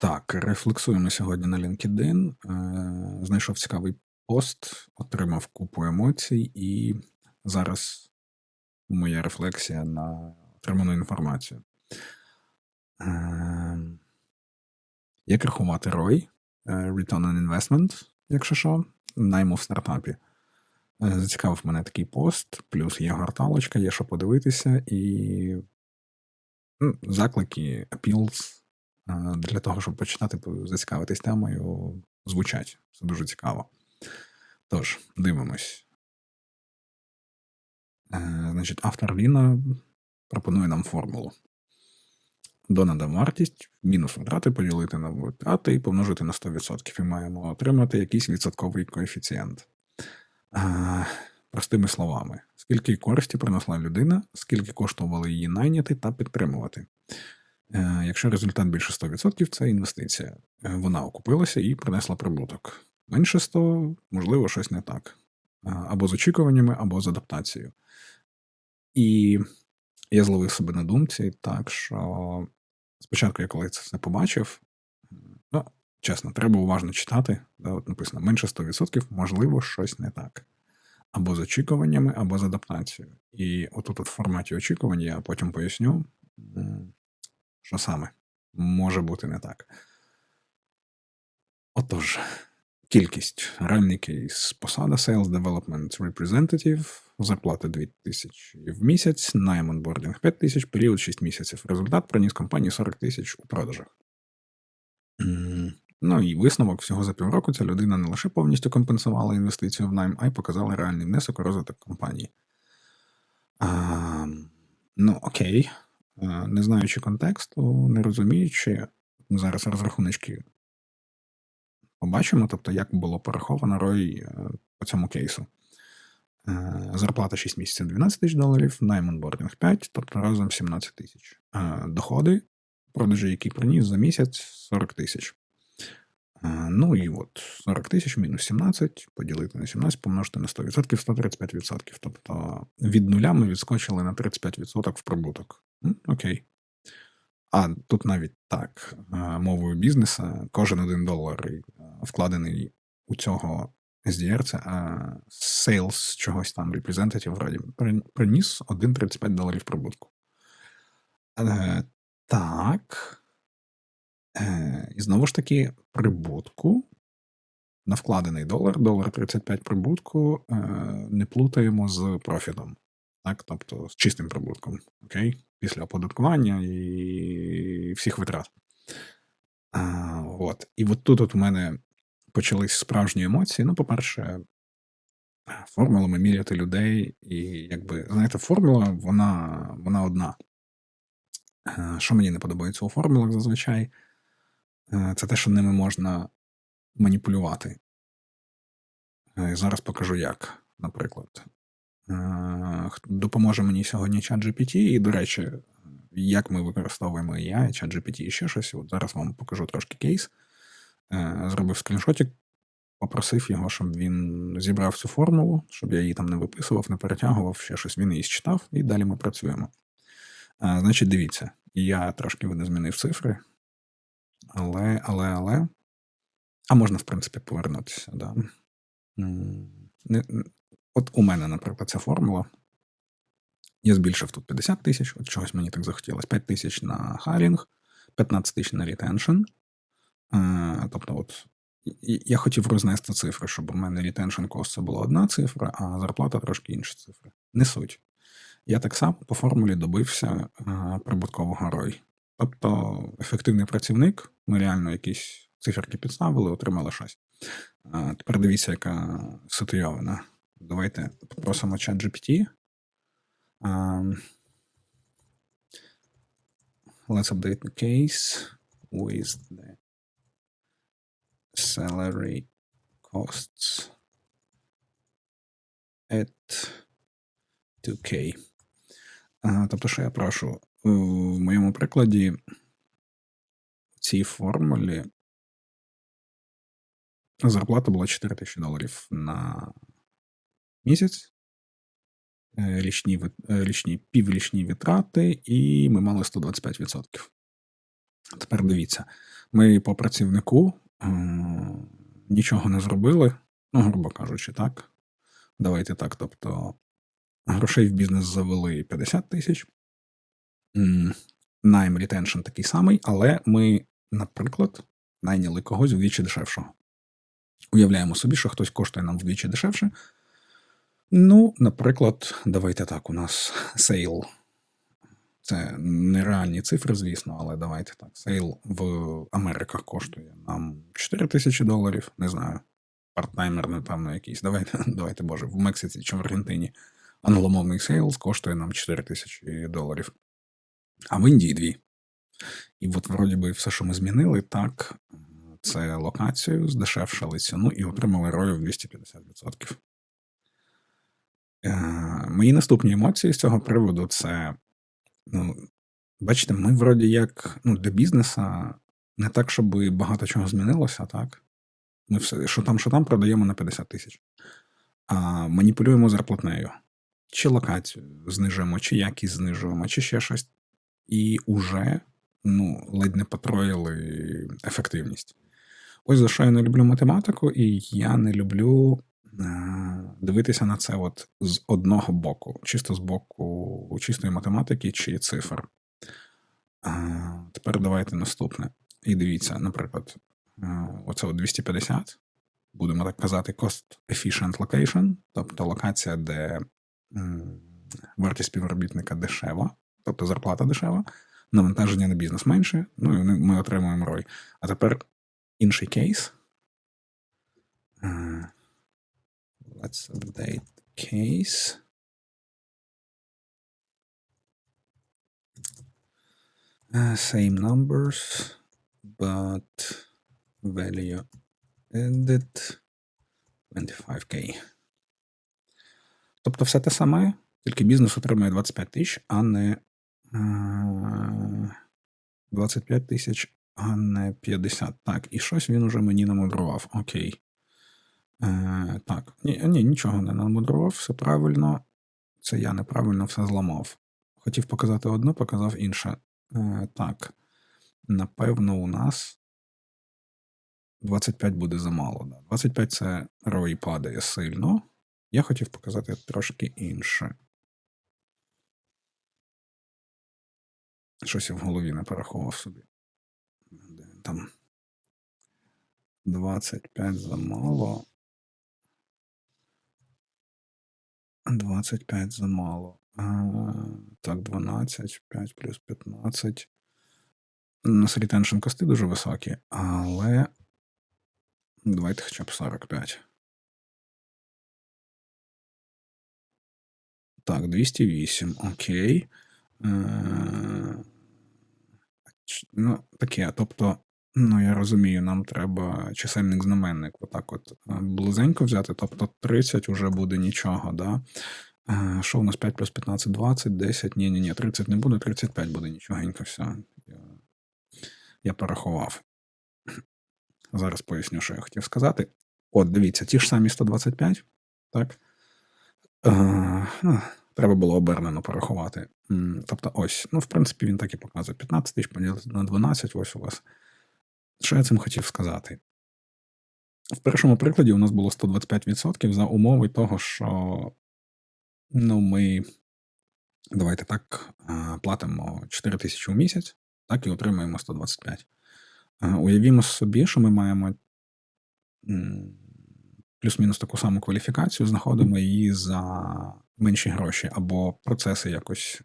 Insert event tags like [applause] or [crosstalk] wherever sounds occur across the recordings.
Так, рефлексуємо сьогодні на LinkedIn. Е, Знайшов цікавий пост, отримав купу емоцій, і зараз моя рефлексія на отриману інформацію. Е, Як рахувати ROI, е, Return on Investment, якщо що, найму в стартапі. Е, Зацікавив мене такий пост, плюс є горталочка, є що подивитися, і заклики, appeals е, для того, щоб почитати, зацікавитись темою, звучать. Це дуже цікаво. Тож, дивимось. Е, Значить, автор Ліна пропонує нам формулу. Донада вартість мінус витрати поділити на витрати і помножити на 100%. І маємо отримати якийсь відсотковий коефіцієнт. Е, Простими словами, скільки користі принесла людина, скільки коштувало її найняти та підтримувати. Е, Якщо результат більше 100%, це інвестиція. Е, Вона окупилася і принесла прибуток. Менше 100, можливо, щось не так. Е, Або з очікуваннями, або з адаптацією. І я зловив себе на думці, так що спочатку, я коли це все побачив, ну, чесно, треба уважно читати. Да, от написано менше 100%, можливо, щось не так. Або з очікуваннями, або з адаптацією. І отут от в форматі очікувань я потім поясню, що саме може бути не так. Отож, кількість реальний кейс, посада Sales Development Representative, зарплата 2000 в місяць, найм онбордінг 5000, період 6 місяців. Результат приніс компанії 40 тисяч у продажах. Ну і висновок всього за півроку ця людина не лише повністю компенсувала інвестицію в найм, а й показала реальний внесок у розвиток компанії. А, ну, окей. А, не знаючи контексту, не розуміючи, зараз розрахуночки побачимо, тобто, як було пораховано ROI е, по цьому кейсу. Е, Зарплата 6 місяців 12 тисяч доларів, найм онбордінг 5, тобто разом 17 тисяч. Е, Доходи, продажі, які приніс за місяць 40 тисяч. Е, Ну і от 40 тисяч мінус 17, поділити на 17, помножити на 100%, 135%. Тобто від нуля ми відскочили на 35% в прибуток. Окей. А тут навіть так, е, мовою бізнесу, кожен один долар е, вкладений у цього SDR, це sales чогось там, representative, вроді, при- приніс 1,35 доларів прибутку. Е, Так. І знову ж таки, прибутку на вкладений долар, долар 35 прибутку, не плутаємо з профітом. Так, тобто з чистим прибутком, окей, після оподаткування і всіх витрат. А, от. І от тут от у мене почались справжні емоції. Ну, по-перше, формулами міряти людей, і якби, знаєте, формула, вона, вона одна. Що мені не подобається у формулах зазвичай, це те, що ними можна маніпулювати. Зараз покажу як, наприклад. Е, Допоможе мені сьогодні ChatGPT, і, до речі, як ми використовуємо AI, ChatGPT і ще щось. От зараз вам покажу трошки кейс. Е, Зробив скріншотик, попросив його, щоб він зібрав цю формулу, щоб я її там не виписував, не перетягував, ще щось він її считав, і далі ми працюємо. Е, Значить, дивіться, я трошки не змінив цифри, але, але, але. А можна, в принципі, повернутися. Да. Не, от у мене, наприклад, ця формула. Я збільшив тут 50 тисяч, от чогось мені так захотілося. 5 тисяч на харінг, 15 тисяч на ретеншн. Е, тобто, от я хотів рознести цифри, щоб у мене retention cost це була одна цифра, а зарплата трошки інша цифра. Не суть. Я так само по формулі добився е, прибуткового ROI. Тобто ефективний працівник, ми реально якісь циферки підставили, отримали щось. А, тепер дивіться, яка ситуйована. Давайте попросимо чат GPT. Um, let's update the case with the salary costs at 2K. А, тобто, що я прошу? В моєму прикладі в цій формулі зарплата була 4 тисячі доларів на місяць. Е, Річні, е, річні піврічні витрати, і ми мали 125%. Тепер дивіться, ми по працівнику е, нічого не зробили, ну, грубо кажучи, так. Давайте так. Тобто, грошей в бізнес завели 50 тисяч, найм ретеншн такий самий, але ми, наприклад, найняли когось вдвічі дешевшого. Уявляємо собі, що хтось коштує нам вдвічі дешевше. Ну, наприклад, давайте так, у нас сейл. Це нереальні цифри, звісно, але давайте так. Сейл в Америках коштує нам 4 тисячі доларів, не знаю. Парттаймер, напевно, якийсь. Давайте, [laughs] давайте, Боже, в Мексиці чи в Аргентині англомовний сейлс коштує нам 4 тисячі доларів, а в Індії дві. І от, вроді би, все, що ми змінили, так, це локацію, здешевшали ціну і отримали рою в 250%. Е, Мої наступні емоції з цього приводу це, ну, бачите, ми вроді як ну, для бізнеса не так, щоб багато чого змінилося, так? Ми все, що там, що там, продаємо на 50 тисяч, а маніпулюємо зарплатнею. Чи локацію знижуємо, чи якість знижуємо, чи ще щось. І уже ну, ледь не потроїли ефективність. Ось за що я не люблю математику, і я не люблю дивитися на це от з одного боку, чисто з боку чистої математики чи цифр. Е, тепер давайте наступне. І дивіться, наприклад, е, оце от 250, будемо так казати, cost efficient location, тобто локація, де вартість співробітника дешева, тобто зарплата дешева, навантаження на бізнес менше, ну і ми отримуємо рой. А тепер інший кейс. Е, Let's update case. Uh, same numbers, but value ended 25k. Тобто все те саме, тільки бізнес отримує 25 тисяч, а не е, 25 тисяч, а не 50. Так, і щось він уже мені намудрував. Окей. Е, так, ні, ні, нічого не намудрував, все правильно. Це я неправильно все зламав. Хотів показати одну, показав інше. Е, так, напевно, у нас 25 буде замало. Да. 25 це ROI падає сильно. Я хотів показати трошки інше. Щось я в голові не порахував собі. Там 25 замало. 25 замало. Так, 12, 5 плюс 15. У нас ретеншн кости дуже високі, але давайте хоча б 45. Так, 208. Окей. Е, Ну, таке. Тобто, ну я розумію, нам треба чисельник знаменник отак от е, близенько взяти. Тобто 30 вже буде нічого, да? Е, Що у нас 5 плюс 15, 20, 10. Ні, ні, ні, 30 не буде, 35 буде нічогенько. Все. Я, я порахував. Зараз поясню, що я хотів сказати. От, дивіться, ті ж самі 125, так? Е, ну, треба було обернено порахувати. Тобто, ось, ну, в принципі, він так і показує. 15 тисяч поділити на 12, ось у вас. Що я цим хотів сказати? В першому прикладі у нас було 125% за умови того, що ну, ми, давайте так, платимо 4 тисячі у місяць, так і отримуємо 125. Е, Уявімо собі, що ми маємо плюс-мінус таку саму кваліфікацію, знаходимо її за менші гроші, або процеси якось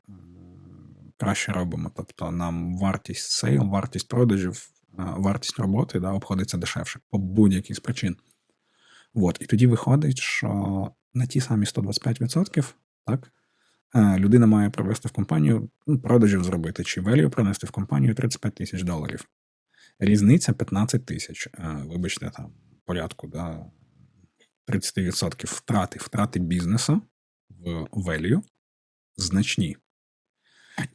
краще робимо. Тобто нам вартість сейл, вартість продажів, вартість роботи да, обходиться дешевше по будь-якій з причин. От, і тоді виходить, що на ті самі 125%, так, е, людина має привести в компанію, ну, продажів зробити, чи value принести в компанію 35 тисяч доларів. Різниця 15 тисяч. Е, Вибачте, там порядку, да, 30% втрати, втрати бізнесу в value значні.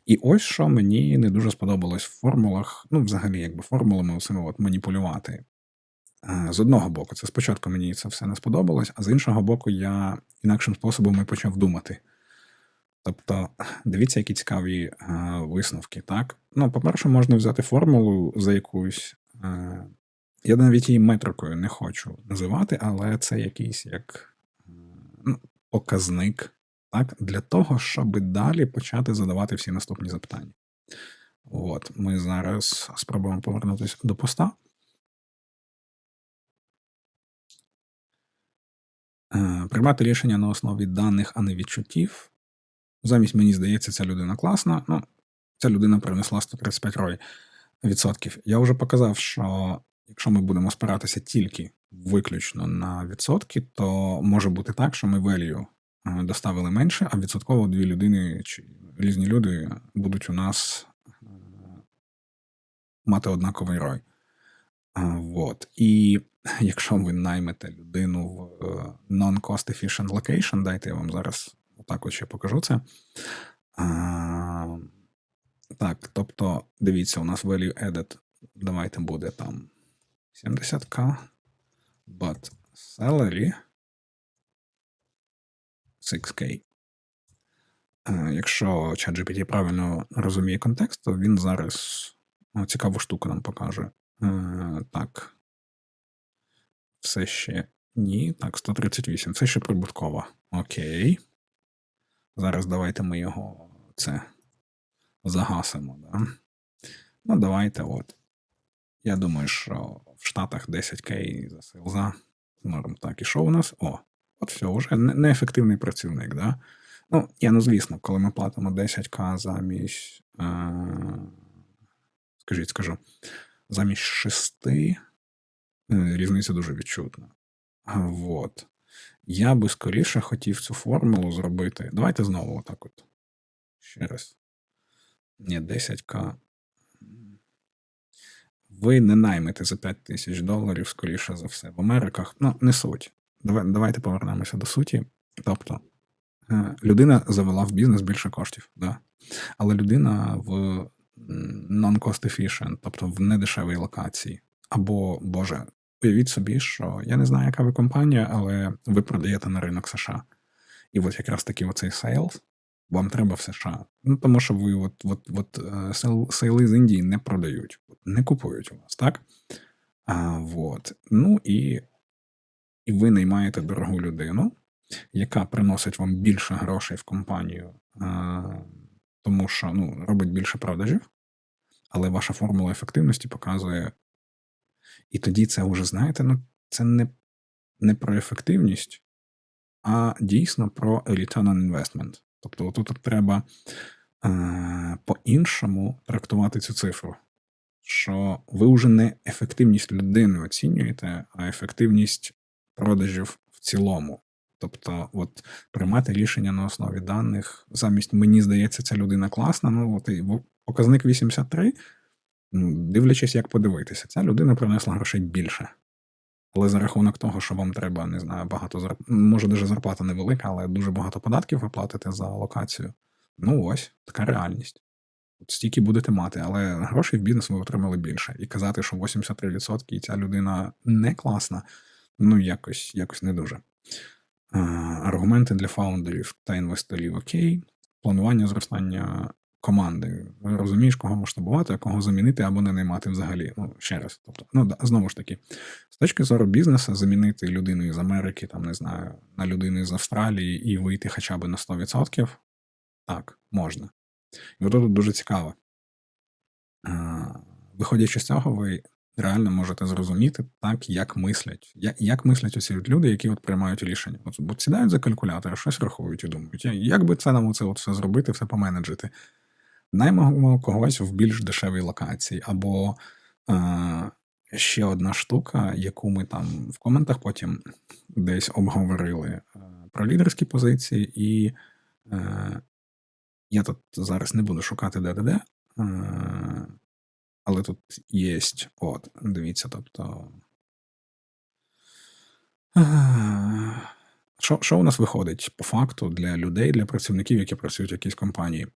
І ось що мені не дуже сподобалось в формулах, ну, взагалі, якби формулами оцими от маніпулювати. З одного боку, це спочатку мені це все не сподобалось, а з іншого боку, я інакшим способом і почав думати. Тобто, дивіться, які цікаві висновки, так? Ну, по-перше, можна взяти формулу за якусь. Я навіть її метрикою не хочу називати, але це якийсь як ну, показник, так, для того, щоб далі почати задавати всі наступні запитання. От, ми зараз спробуємо повернутися до поста. Е, Приймати рішення на основі даних, а не відчуттів. Замість мені здається, ця людина класна. Ну, ця людина принесла 135 рой відсотків. Я вже показав, що якщо ми будемо спиратися тільки виключно на відсотки, то може бути так, що ми value доставили менше, а відсотково дві людини чи різні люди будуть у нас е, мати однаковий рой. А, Вот. І якщо ви наймете людину в е, non-cost efficient location, дайте я вам зараз отак от ще покажу це. Так, тобто, дивіться, у нас value added, давайте буде там 70к, but salary 6k. Е, Якщо ChatGPT правильно розуміє контекст, то він зараз цікаву штуку нам покаже. Е, Так. Все ще ні. Так, 138. Це ще прибуткова. Окей. Зараз давайте ми його це загасимо. Да? Ну, давайте от. Я думаю, що в Штатах 10к за селза. Норм. Так, і що у нас? О, от все, вже неефективний працівник, да? Ну, я, ну, звісно, коли ми платимо 10к замість. Е- скажіть, скажу, замість 6, е, різниця дуже відчутна. Вот. Я би скоріше хотів цю формулу зробити. Давайте знову отак от. Ще раз. Ні, 10к. Ви не наймете за 5 тисяч доларів, скоріше за все, в Америках. Ну, не суть. Давай, давайте повернемося до суті. Тобто, е, людина завела в бізнес більше коштів, да? але людина в non-cost efficient, тобто в недешевій локації. Або, Боже, уявіть собі, що я не знаю, яка ви компанія, але ви продаєте на ринок США. І от якраз таки оцей сейлс вам треба в США. Ну, тому що ви от, от, от е, сейли з Індії не продають, не купують у вас, так? А, вот. Ну і, і ви наймаєте дорогу людину, яка приносить вам більше грошей в компанію, тому що ну, робить більше продажів, але ваша формула ефективності показує. І тоді це вже, знаєте, ну, це не, не про ефективність, а дійсно про return on investment. Тобто тут треба е, по-іншому трактувати цю цифру, що ви вже не ефективність людини оцінюєте, а ефективність продажів в цілому. Тобто, от приймати рішення на основі даних, замість мені здається, ця людина класна. Ну, от і показник 83, ну, дивлячись, як подивитися, ця людина принесла грошей більше. Але за рахунок того, що вам треба, не знаю, багато зарп... може, даже зарплата невелика, але дуже багато податків ви платите за локацію. Ну ось, така реальність. От стільки будете мати, але грошей в бізнес ви отримали більше. І казати, що 83% і ця людина не класна, ну якось, якось не дуже. Аргументи для фаундерів та інвесторів окей. Планування зростання команди. Розумієш, кого масштабувати, а кого замінити або не наймати взагалі. Ну, ще раз. Тобто, ну да, знову ж таки, з точки зору бізнесу, замінити людину із Америки, там не знаю, на людину з Австралії і вийти хоча б на 100%, так, можна. І от тут дуже цікаво. Виходячи з цього, ви реально можете зрозуміти так, як мислять. Як, як мислять от люди, які от приймають рішення. От, бо сідають за калькулятор, щось рахують і думають, як би це нам оце от все зробити, все поменеджити. Наймемо когось в більш дешевій локації, або е, ще одна штука, яку ми там в коментах потім десь обговорили е, про лідерські позиції, і е, я тут зараз не буду шукати де-де-де, е, але тут є. От, дивіться, тобто. Що, що у нас виходить по факту для людей, для працівників, які працюють в якійсь компанії?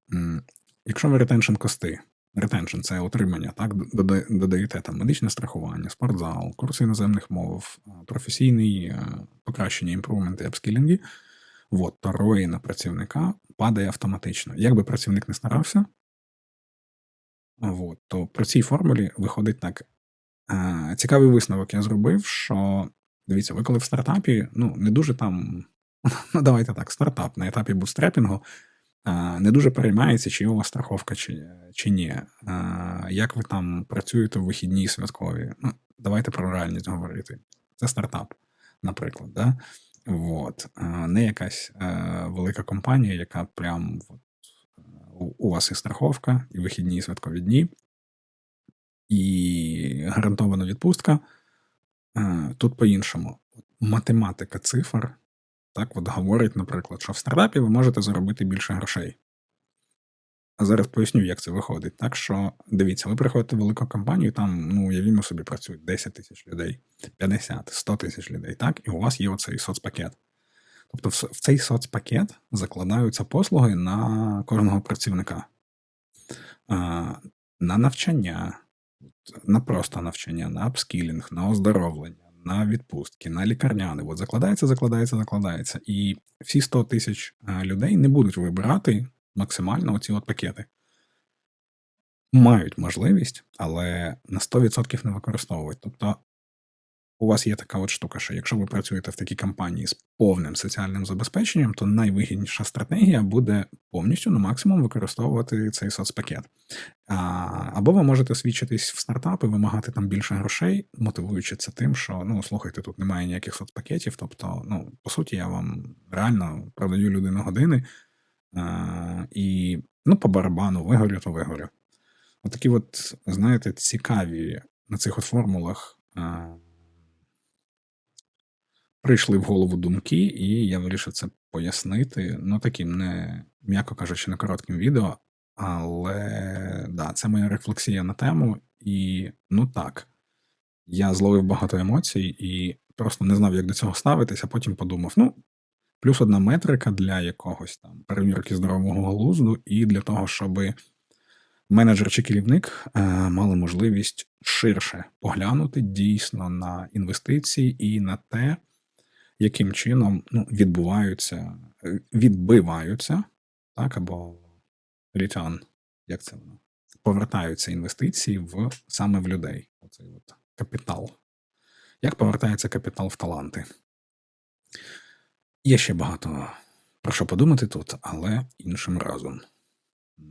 Якщо ви ретеншн кости, ретеншн це утримання, так, додаєте там медичне страхування, спортзал, курси іноземних мов, професійний е, покращення, імпрувменти, апскілінги, от, то на працівника падає автоматично. Як би працівник не старався, от, то при цій формулі виходить так. Цікавий висновок я зробив, що дивіться, ви коли в стартапі, ну не дуже там, [laughs] ну давайте так, стартап на етапі бутстрепінгу е, не дуже переймається, чи є у вас страховка, чи, чи ні. Як ви там працюєте в вихідні святкові? Ну, давайте про реальність говорити. Це стартап, наприклад. Да? От. Не якась е, велика компанія, яка прям от, у, вас і страховка, і вихідні, і святкові дні, і гарантована відпустка. Е, Тут по-іншому. Математика цифр так от говорить, наприклад, що в стартапі ви можете заробити більше грошей. А зараз поясню, як це виходить. Так що дивіться, ви приходите в велику компанію, там, ну, уявімо собі, працюють 10 тисяч людей, 50, 100 тисяч людей, так, і у вас є оцей соцпакет. Тобто, в цей соцпакет закладаються послуги на кожного працівника. На навчання, на просто навчання, на апскілінг, на оздоровлення, на відпустки, на лікарняни. От закладається, закладається, закладається. І всі 100 тисяч е, людей не будуть вибирати максимально оці от пакети. Мають можливість, але на 100% не використовують. Тобто, у вас є така от штука, що якщо ви працюєте в такій компанії з повним соціальним забезпеченням, то найвигідніша стратегія буде повністю на максимум використовувати цей соцпакет. Або ви можете свідчитись в стартап і вимагати там більше грошей, мотивуючи це тим, що ну слухайте, тут немає ніяких соцпакетів. Тобто, ну по суті, я вам реально продаю людину години, і ну, по барабану вигорю, то вигорю. Отакі, от, знаєте, цікаві на цих от формулах. А, прийшли в голову думки, і я вирішив це пояснити. Ну, таким не, м'яко кажучи, не коротким відео. Але да, це моя рефлексія на тему. І ну так, я зловив багато емоцій і просто не знав, як до цього ставитися. Потім подумав: ну, плюс одна метрика для якогось там перевірки здорового глузду, і для того, щоб менеджер чи керівник е, мали можливість ширше поглянути дійсно на інвестиції і на те, яким чином ну, відбуваються, е, відбиваються, так, або return, як це воно? Повертаються інвестиції в саме в людей. Оцей от капітал. Як повертається капітал в таланти? Є ще багато про що подумати тут, але іншим разом.